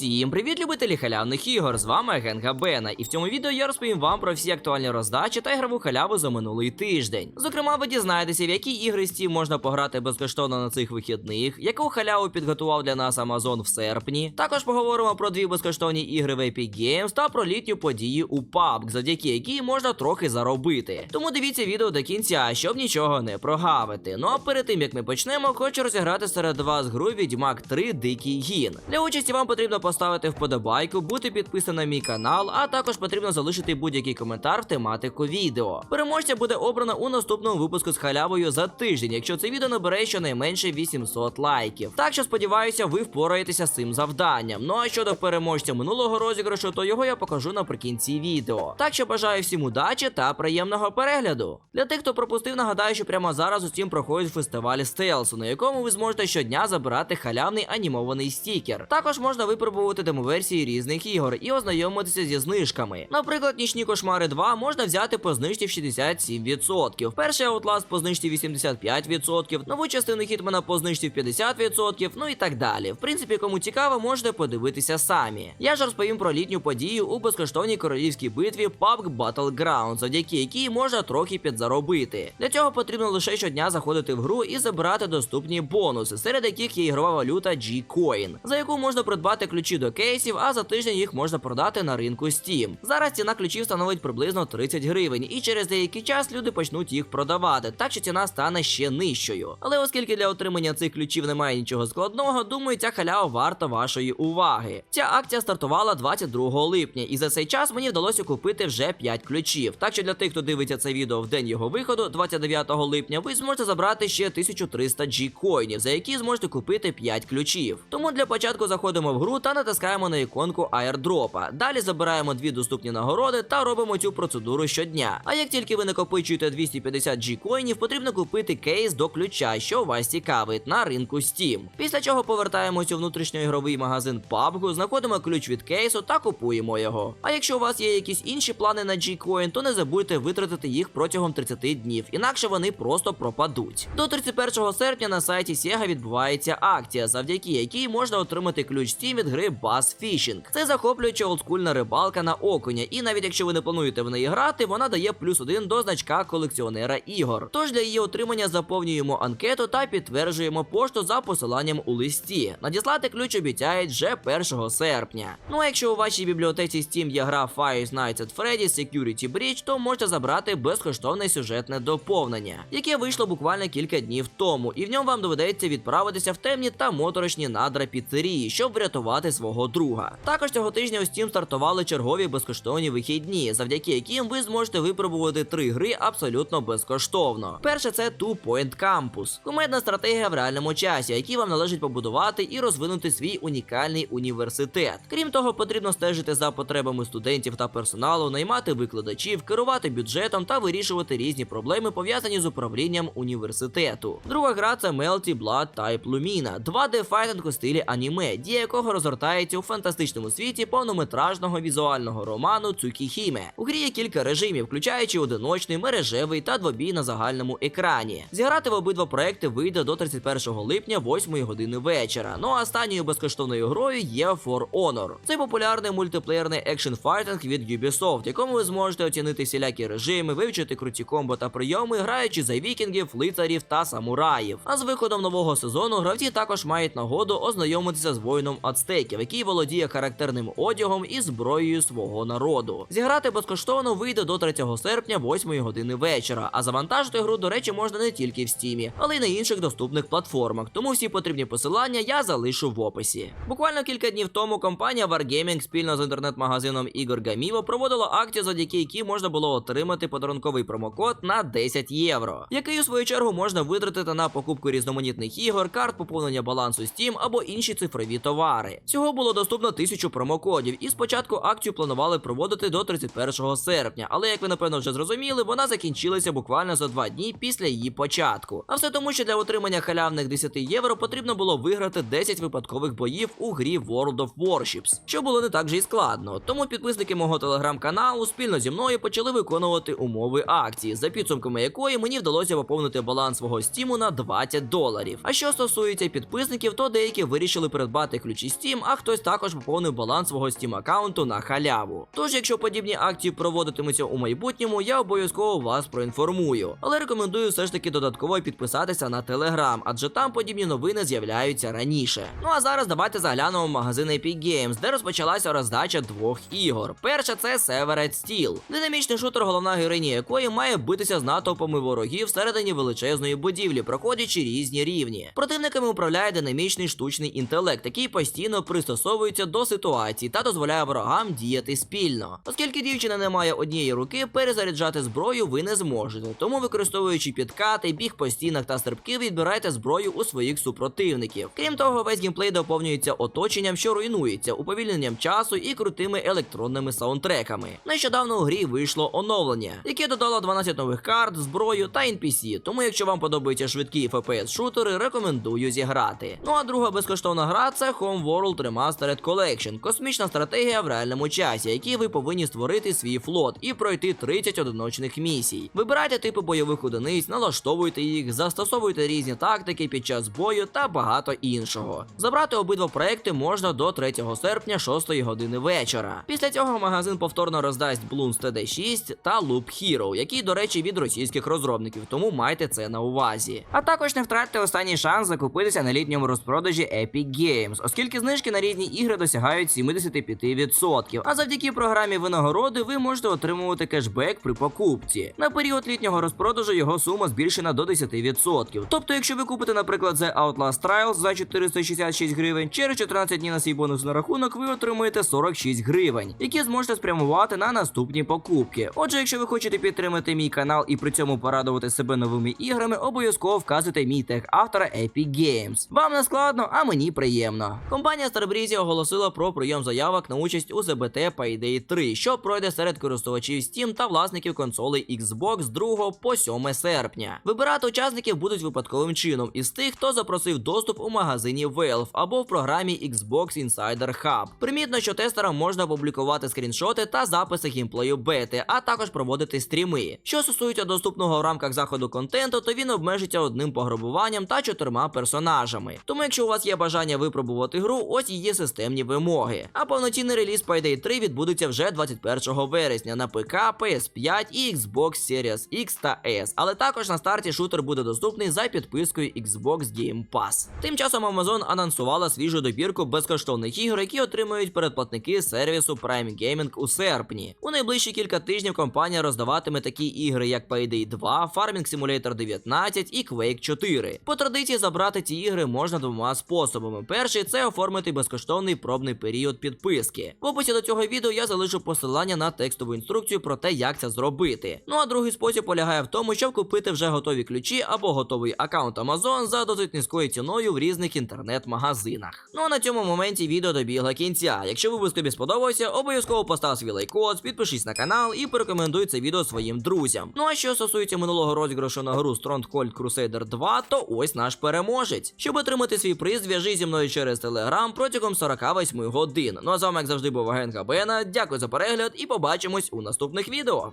Всім привіт, любителі халявних ігор! З вами Генга Бена, і в цьому відео я розповім вам про всі актуальні роздачі та ігрову халяву за минулий тиждень. Зокрема, ви дізнаєтеся, в які ігри Steam можна пограти безкоштовно на цих вихідних, яку халяву підготував для нас Amazon в серпні. Також поговоримо про дві безкоштовні ігри в Epic Games та про літню подію у PUBG, завдяки якій можна трохи заробити. Тому дивіться відео до кінця, щоб нічого не прогавити. Ну а перед тим як ми почнемо, хочу розіграти серед вас гру Відьмак 3 Дикий Гін. Для участі вам потрібно поставити вподобайку, бути підписаним на мій канал, а також потрібно залишити будь-який коментар в тематику відео. Переможця буде обрано у наступному випуску з халявою за тиждень, якщо це відео набере щонайменше 800 лайків. Так що сподіваюся, ви впораєтеся з цим завданням. Ну а щодо переможця минулого розіграшу, то його я покажу наприкінці відео. Так що бажаю всім удачі та приємного перегляду. Для тих, хто пропустив, нагадаю, що прямо зараз у Steam проходить фестиваль стелсу, на якому ви зможете щодня забирати халявний анімований стікер. Також можна випробувати демоверсії різних ігор і ознайомитися зі знижками. Наприклад, нічні кошмари 2 можна взяти по знижці в 67%. Перший Outlast по знижці 85%, нову частину Хітмана по знижці в 50%, ну і так далі. В принципі, кому цікаво, можете подивитися самі. Я ж розповім про літню подію у безкоштовній королівській битві PUBG Battleground, завдяки якій можна трохи підзаробити. Для цього потрібно лише щодня заходити в гру і забирати доступні бонуси, серед яких є ігрова валюта G-Coin, за яку можна придбати ключі до кейсів, а за тиждень їх можна продати на ринку Steam. Зараз ціна ключів становить приблизно 30 гривень, і через деякий час люди почнуть їх продавати, так що ціна стане ще нижчою. Але оскільки для отримання цих ключів немає нічого складного, думаю, ця халява варта вашої уваги. Ця акція стартувала 22 липня, і за цей час мені вдалося купити вже 5 ключів. Так що для тих, хто дивиться це відео в день його виходу, 29 липня, ви зможете забрати ще 1300 G-коїнів, за які зможете купити 5 ключів. Тому для початку заходимо в гру та натискаємо на іконку airdropа. Далі забираємо дві доступні нагороди та робимо цю процедуру щодня. А як тільки ви накопичуєте 250 G-коїнів, потрібно купити кейс до ключа, що вас цікавить на ринку Steam. Після чого повертаємося у внутрішньоігровий магазин PUBG, знаходимо ключ від кейсу та купуємо його. А якщо у вас є якісь інші плани на G-Coin, то не забудьте витратити їх протягом 30 днів, інакше вони просто пропадуть. До 31 серпня на сайті Sega відбувається акція, завдяки якій можна отримати ключ Steam від гри Bass Fishing. Це захоплююча олдскульна рибалка на окуня, і навіть якщо ви не плануєте в неї грати, вона дає плюс один до значка колекціонера ігор. Тож для її отримання заповнюємо анкету та підтверджуємо пошту за посиланням у листі. Надіслати ключ обіцяють вже 1 серпня. Ну а якщо у вашій бібліотеці Steam є гра Five Nights at Freddy's Security Breach, то можете забрати безкоштовне сюжетне доповнення, яке вийшло буквально кілька днів тому, і в ньому вам доведеться відправитися в темні та моторошні надра піцерії, щоб врятувати свого друга. Також цього тижня у Steam стартували чергові безкоштовні вихідні, завдяки яким ви зможете випробувати три гри абсолютно безкоштовно. Перше це Two Point Campus, кумедна стратегія в реальному часі, якій вам належить побудувати і розвинути свій унікальний університет. Крім того, потрібно стежити за потребами студентів та персоналу, наймати викладачів, керувати бюджетом та вирішувати різні проблеми, пов'язані з управлінням університету. Друга гра це Melty Blood Type Lumina, 2D файтинг у стилі аніме, дія якого розгортається у фантастичному світі повнометражного візуального роману Цукіхіме. У грі є кілька режимів, включаючи одиночний, мережевий та двобій на загальному екрані. Зіграти в обидва проекти вийде до 31 липня 8 години вечора. Ну а останньою безкоштовною грою є For Honor. Це популярний мультиплеєрний екшн файтинг від Ubisoft, якому ви зможете оцінити всілякі режими, вивчити круті комбо та прийоми, граючи за вікінгів, лицарів та самураїв. А з виходом нового сезону гравці також мають нагоду ознайомитися з воїном ацтеків, який володіє характерним одягом і зброєю свого народу. Зіграти безкоштовно вийде до 3 серпня 8 години вечора. А завантажити гру, до речі, можна не тільки в стімі, але й на інших доступних платформах. Тому всі потрібні посилання я залишу в описі. Буквально кілька днів тому компанія Wargaming спільно з інтернет-магазином Ігор Гаміво проводила акцію, завдяки якій можна було отримати подарунковий промокод на 10 євро, який у свою чергу можна витратити на покупку різноманітних ігор, карт поповнення балансу Steam або інші цифрові товари. Всього було доступно тисячу промокодів, і спочатку акцію планували проводити до 31 серпня, але як ви напевно вже зрозуміли, вона закінчилася буквально за два дні після її початку. А все тому, що для отримання халявних 10 євро потрібно було виграти 10 випадкових боїв у грі World of Warships, що було не так же й складно. Тому підписники мого телеграм-каналу спільно зі мною почали виконувати умови акції, за підсумками якої мені вдалося поповнити баланс свого стіму на 20 доларів. А що стосується підписників, то деякі вирішили придбати ключі Steam, а хтось також поповнив баланс свого Steam аккаунту на халяву. Тож, якщо подібні акції проводитимуться у майбутньому, я обов'язково вас проінформую. Але рекомендую все ж таки додатково підписатися на Telegram, адже там подібні новини з'являються раніше. Ну а зараз давайте заглянемо в магазин Epic Games, де розпочалася роздача двох ігор. Перша це Severed Steel, динамічний шутер, головна героїня якої має битися з натовпами ворогів всередині величезної будівлі, проходячи різні рівні. Противниками управляє динамічний штучний інтелект, який постійно пристосовується до ситуації та дозволяє ворогам діяти спільно. Оскільки дівчина не має однієї руки, перезаряджати зброю ви не зможете. Тому, використовуючи підкати, біг по стінах та стрибки, відбирайте зброю у своїх супротивників. Крім того, весь геймплей доповнюється оточенням, що руйнується, уповільненням часу і крутими електронними саундтреками. Нещодавно у грі вийшло оновлення, яке додало 12 нових карт, зброю та NPC. Тому, якщо вам подобаються швидкі FPS шутери, рекомендую зіграти. Ну а друга безкоштовна гра це Home World Remastered Collection, космічна стратегія в реальному часі, якій ви повинні створити свій флот і пройти 30 одиночних місій. Вибирайте типи бойових одиниць, налаштовуйте їх, застосовуйте різні тактики під час бою та багато іншого. Забрати обидва проекти можна до 3 серпня 6 години вечора. Після цього магазин повторно роздасть Bloons TD6 та Loop Hero, який, до речі, від російських розробників, тому майте це на увазі. А також не втратьте останній шанс закупитися на літньому розпродажі Epic Games, оскільки знижки на різні ігри досягають 75%. А завдяки програмі винагороди ви можете отримувати кешбек при покупці. На період літнього розпродажу його сума збільшена до 10%. Тобто, якщо ви купите, наприклад, The Outlast Trials за 466 гривень, через 14 днів на свій бонусний рахунок ви отримуєте 46 гривень, які зможете спрямувати на наступні покупки. Отже, якщо ви хочете підтримати мій канал і при цьому порадувати себе новими іграми, обов'язково вказуйте мій тег автора Epic Games. Вам не складно, а мені приємно. Компанія Starbreeze оголосила про прийом заявок на участь у ZBT Payday 3, що пройде серед користувачів Steam та власників консолей Xbox з 2 по 7 серпня. Вибирати учасників будуть випадковим чином із тих, хто запросив доступ у магазині Valve або в програмі Xbox Insider Hub. Примітно, що тестерам можна публікувати скріншоти та записи геймплею бети, а також проводити стріми. Що стосується доступного в рамках заходу контенту, то він обмежиться одним пограбуванням та чотирма персонажами. Тому, якщо у вас є бажання випробувати гру, ось її системні вимоги. А повноцінний реліз Payday 3 відбудеться вже 21 вересня на ПК, PS5 і Xbox Series X та S. Але також на старті шутер буде доступний за підпискою Xbox Game Pass. Тим часом Amazon анонсувала свіжу добірку безкоштовних ігор, які отримують передплатники сервісу Prime Gaming у серпні. У найближчі кілька тижнів компанія роздаватиме такі ігри, як Payday 2, Farming Simulator 19 і Quake 4. По традиції забрати ці ігри можна двома способами. Перший це оформити безкоштовний пробний період підписки. В описі до цього відео я залишу посилання на текстову інструкцію про те, як це зробити. Ну а другий спосіб полягає в тому, щоб купити вже готові ключі або готовий аккаунт Amazon за досить низькою ціною в різних інтернет-магазинах. Ну а на цьому моменті відео добігло кінця. Якщо випуск тобі сподобався, обов'язково постав свій лайкос, підпишись на канал і порекомендуй це відео своїм друзям. Ну а що стосується минулого розіграшу на гру Stronghold Crusader 2, то ось наш переможець. Щоб отримати свій приз, зв'яжись зі мною через Telegram протягом 48 годин. Ну а з вами, як завжди, був агент Габена. Дякую за перегляд і побачимось у наступних відео.